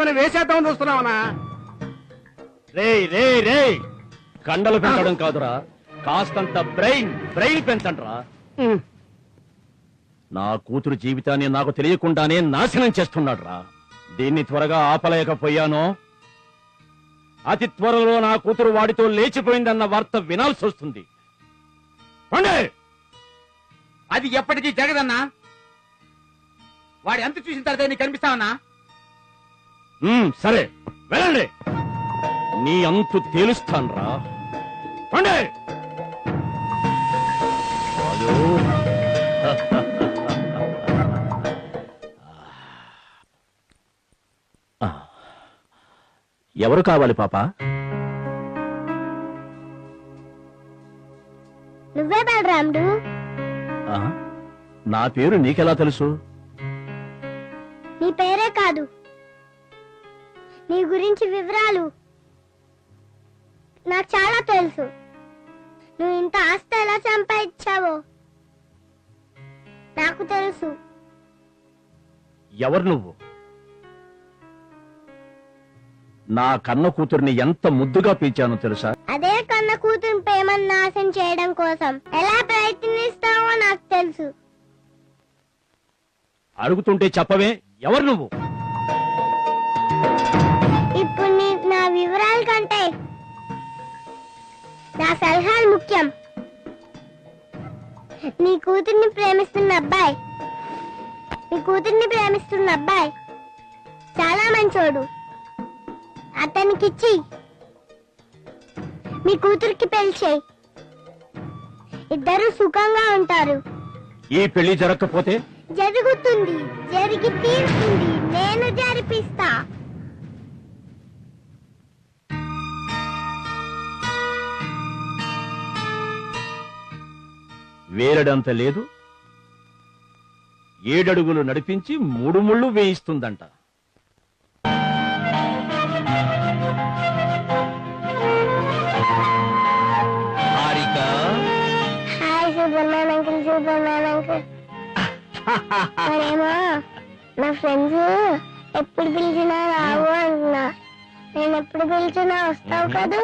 మనం వేసేద్దామని చూస్తున్నావనా రే రే రే కండలు పెంచడం కాదురా. కాస్తంత బ్రెయిన్ బ్రెయిన్ పెంచండ్రా. నా కూతురు జీవితాన్ని నాకు తెలియకుండానే నాశనం చేస్తున్నాడు రా దీన్ని త్వరగా ఆపలేకపోయాను. అతి త్వరలో నా కూతురు వాడితో లేచిపోయిందన్న వార్త వినాల్సి వస్తుంది. అది ఎప్పటికీ జరగదన్నా. వాడి ఎంత చూసిన తర్వాత నీకు కనిపిస్తావన్నా? సరే వెళ్ళండి. నీ అంతు అదో. ఆ. ఎవరు కావాలి పాప? నువ్వే బలరాముడు. నా పేరు నీకెలా తెలుసు? నీ పేరే కాదు. నీ గురించి వివరాలు నాకు చాలా తెలుసు. నువ్వు ఇంత ఆస్తి ఎలా సంపాదించావో నాకు తెలుసు. ఎవరు నువ్వు? నా కన్న కూతుర్ని ఎంత ముద్దుగా పీల్చానో తెలుసా? అదే కన్న కూతురు ప్రేమను నాశనం చేయడం కోసం ఎలా ప్రయత్నిస్తావో నాకు తెలుసు. అడుగుతుంటే చెప్పవే ఎవరు నువ్వు? వివరాల కంటే నా సలహాలు ముఖ్యం. నీ కూతుర్ని ప్రేమిస్తున్న అబ్బాయి నీ కూతుర్ని ప్రేమిస్తున్న అబ్బాయి చాలా మంచోడు. అతనికిచ్చి మీ కూతురికి పెళ్ళి చేయి. ఇద్దరు సుఖంగా ఉంటారు. ఈ పెళ్ళి జరగకపోతే? జరుగుతుంది జరిగి తీరుతుంది. నేను జరిపిస్తా. వేరడంత లేదు. ఏడడుగులు నడిపించి మూడు ముళ్ళు వేయిస్తుందంట. మరేమో నా ఫ్రెండ్స్ ఎప్పుడు పిలిచినా రావు అంటున్నా. నేను ఎప్పుడు పిలిచినా వస్తావు కదూ?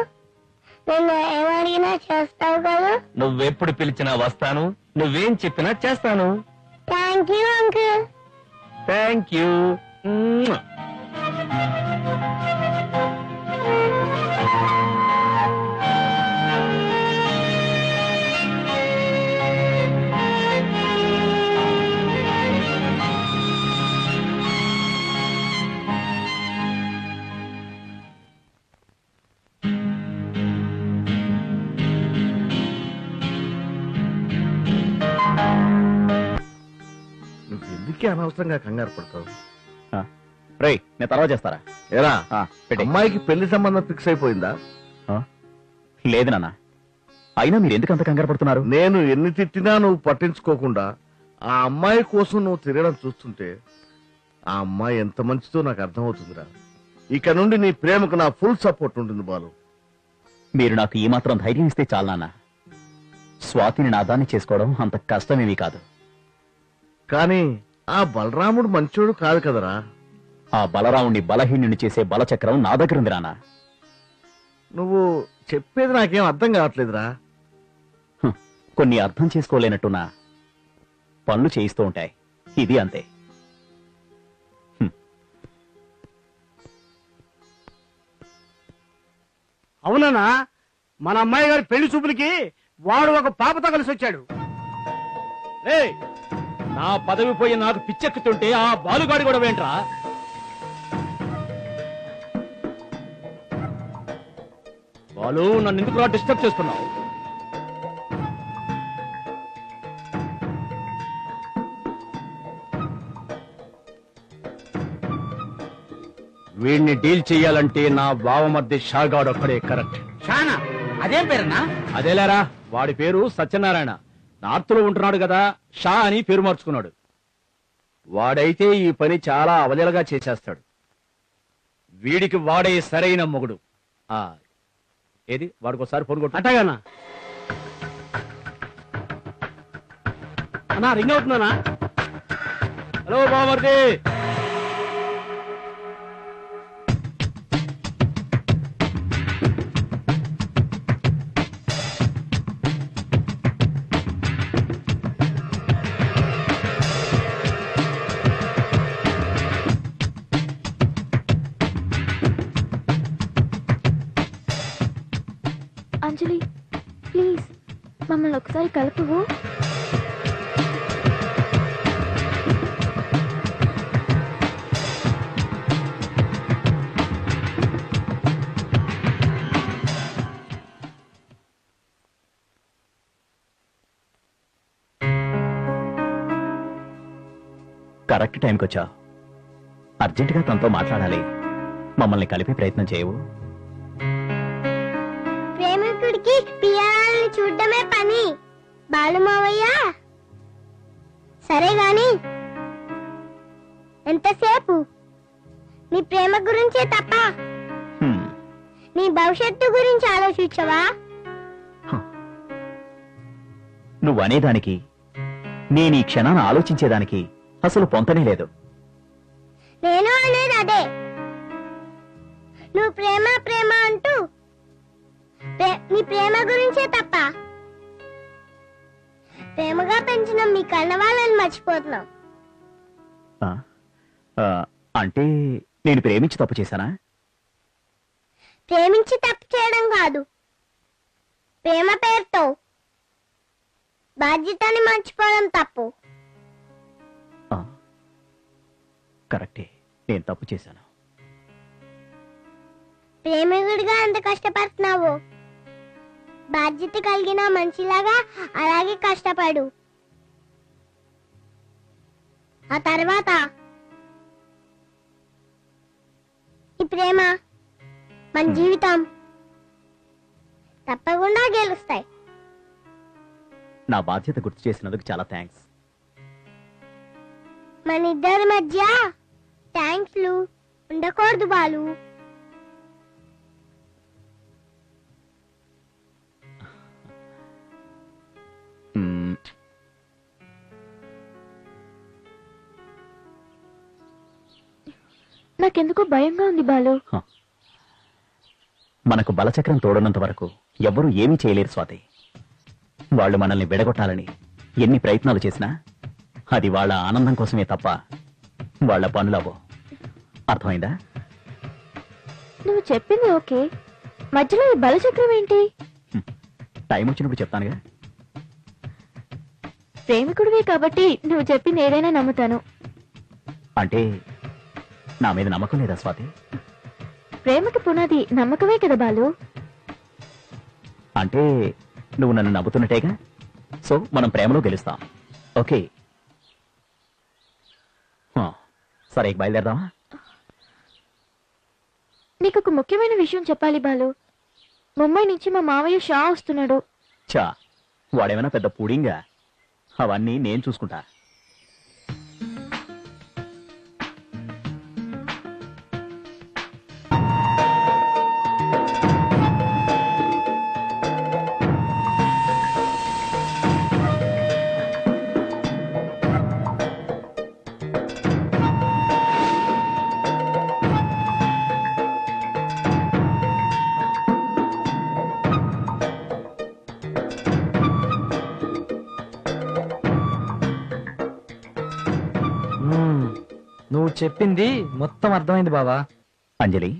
నేను ఏమడిగినా చేస్తావు కదూ? నువ్వెప్పుడు పిలిచినా వస్తాను నువ్వేం చెప్పినా చేస్తాను. Thank you uncle thank you ఎందుకే అనవసరంగా కంగారు పడతావు. రేయ్ నేను తర్వాత చేస్తారా? ఏరా ఆ, పెట్టేయ్. అమ్మాయికి పెళ్ళి సంబంధం ఫిక్స్ అయిపోయిందా? లేదు నాన్న. అయినా మీరు ఎందుకు అంత కంగారు పడుతున్నారు? నేను ఎన్ని తిట్టినా నువ్వు పట్టించుకోకుండా ఆ అమ్మాయి కోసం నువ్వు తిరగడం చూస్తుంటే ఆ అమ్మాయి ఎంత మంచిదో నాకు అర్థమవుతుందిరా. ఇక నుండి నీ ప్రేమకు నా ఫుల్ సపోర్ట్ ఉంటుంది బాలు. మీరు నాకు ఈ మాత్రం ధైర్యం ఇస్తే చాలు నాన్న. స్వాతిని నాదాన్ని చేసుకోవడం అంత కష్టమేమీ కాదు. కానీ ఆ బలరాముడు మంచోడు కాదు కదరా. ఆ బలరాముణ్ణి బలహీనుని చేసే బలచక్రం నా దగ్గర ఉంది నాన్న నువ్వు చెప్పేది నాకేం అర్థం కావట్లేదురా. కొన్ని అర్థం చేసుకోలేనట్టున్నా పనులు చేయిస్తూ ఉంటాయి. ఇది అంతే. అవునన్నా మన అమ్మాయి గారి పెళ్ళి చూపులకి వాడు ఒక పాపతో కలిసి వచ్చాడు రేయ్, నా పదవి పోయి నాకు పిచ్చెక్కుతుంటే ఆ బాలుగాడి కూడా వేంట్రా బాలు నన్ను ఎందుకు డిస్టర్బ్ చేస్తున్నావు వీడిని డీల్ చెయ్యాలంటే నా బావ మధ్య షాగాడు ఒక్కడే కరెక్ట్. షానా అదేం పేరన్నా? అదేలేరా వాడి పేరు సత్యనారాయణ. నార్త్లో ఉంటున్నాడు కదా షా అని పేరు మార్చుకున్నాడు. వాడైతే ఈ పని చాలా అవలీలగా చేసేస్తాడు. వీడికి వాడే సరైన మొగుడు. ఆ ఏది? వాడికి ఒకసారి ఫోన్ కొట్టు. అట్టగానా. అన్నా రింగ్ అవుతుందనా హలో బామర్ది అంజలి ప్లీజ్ మమ్మల్ని ఒకసారి కలుపువు కరెక్ట్ టైంకి వచ్చా అర్జెంటుగా తనతో మాట్లాడాలి. మమ్మల్ని కలిపే ప్రయత్నం చేయవు. పియాలని చూడడమే పని. బాలుమావయ్య సరే గాని ఎంతసేపు? నీ ప్రేమ గురించే తప్ప. నీ భవిష్యత్తు గురించి ఆలోచించవా? నువ్వు అనేదానికి నేను ఈ క్షణాన్ని ఆలోచించేదానికి అసలు పొంతనే లేదు. నేను అనేది అదే. నువ్వు ప్రేమ ప్రేమ అంటూ నీ ప్రేమ గురించే తప్ప. ప్రేమగా పెంచిన మీ కన్నవాళ్ళని మర్చిపోతున్నావు ఆ? ఆ, అంటే నేను ప్రేమించి తప్పు చేశానా? ప్రేమించి తప్పు చేయడం కాదు. ప్రేమ పేరుతో. బాధ్యతని మర్చిపోవడం తప్పు. కరెక్టే. నేను తప్పు చేశాను. ప్రేమికుడిగా ఎంత కష్టపడుతున్నావు. బాధ్యత కలిగిన మనిషిలాగా అలాగే కష్టపడు. ఆ తర్వాత ఈ ప్రేమ మన జీవితం తప్పకుండా గెలుస్తాయి. నా బాధ్యత గుర్తు చేసినందుకు చాలా థ్యాంక్స్ మన ఇద్దరి మధ్య థ్యాంక్స్లు ఉండకూడదు బాలు. నాకెందుకో భయంగా ఉంది బాలు. మనకు బలచక్రం తోడనంత వరకు ఎవ్వరూ ఏమీ చేయలేరు స్వాతి. వాళ్ళు మనల్ని విడగొట్టాలని ఎన్ని ప్రయత్నాలు చేసినా అది వాళ్ళ ఆనందం కోసమే తప్ప వాళ్ళ పనులవో అర్థమైందా? నువ్వు చెప్పింది ఓకే. మధ్యలో ఈ బలచక్రం ఏంటి? టైం వచ్చినప్పుడు చెప్తానుగా. ప్రేమికుడివి కాబట్టి నువ్వు చెప్పింది ఏదైనా నమ్ముతాను. అంటే నా మీద నమ్మకం లేదా స్వాతి? ప్రేమకి పునాది నమ్మకమే కదా బాలు. అంటే నువ్వు నన్ను నమ్ముతున్నట్టేగా? సో మనం ప్రేమలో గెలుస్తాం. ఓకే. సరే బయలుదేరదామా? నీకు ఒక ముఖ్యమైన విషయం చెప్పాలి బాలు. ముంబై నుంచి మా మావయ్య షా వస్తున్నాడు. చా వాడేమైనా పెద్ద పుడింగా? అవన్నీ నేను చూసుకుంటా. నువ్వు చెప్పింది మొత్తం అర్థమైంది బావా. అంజలి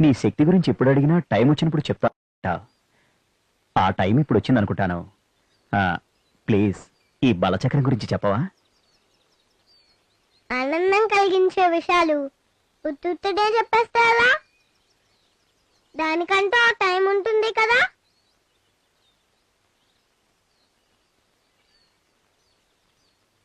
నీ శక్తి గురించి ఎప్పుడు అడిగినా టైం వచ్చినప్పుడు చెప్తా. ఆ టైం ఇప్పుడు వచ్చింది అనుకుంటాను ప్లీజ్ ఈ బలచక్రం గురించి చెప్పవా? ఆనందం కలిగించే విషయాలు ఉత్తుత్తుడే చెప్పేస్తారా? దానికంటూ ఆ టైం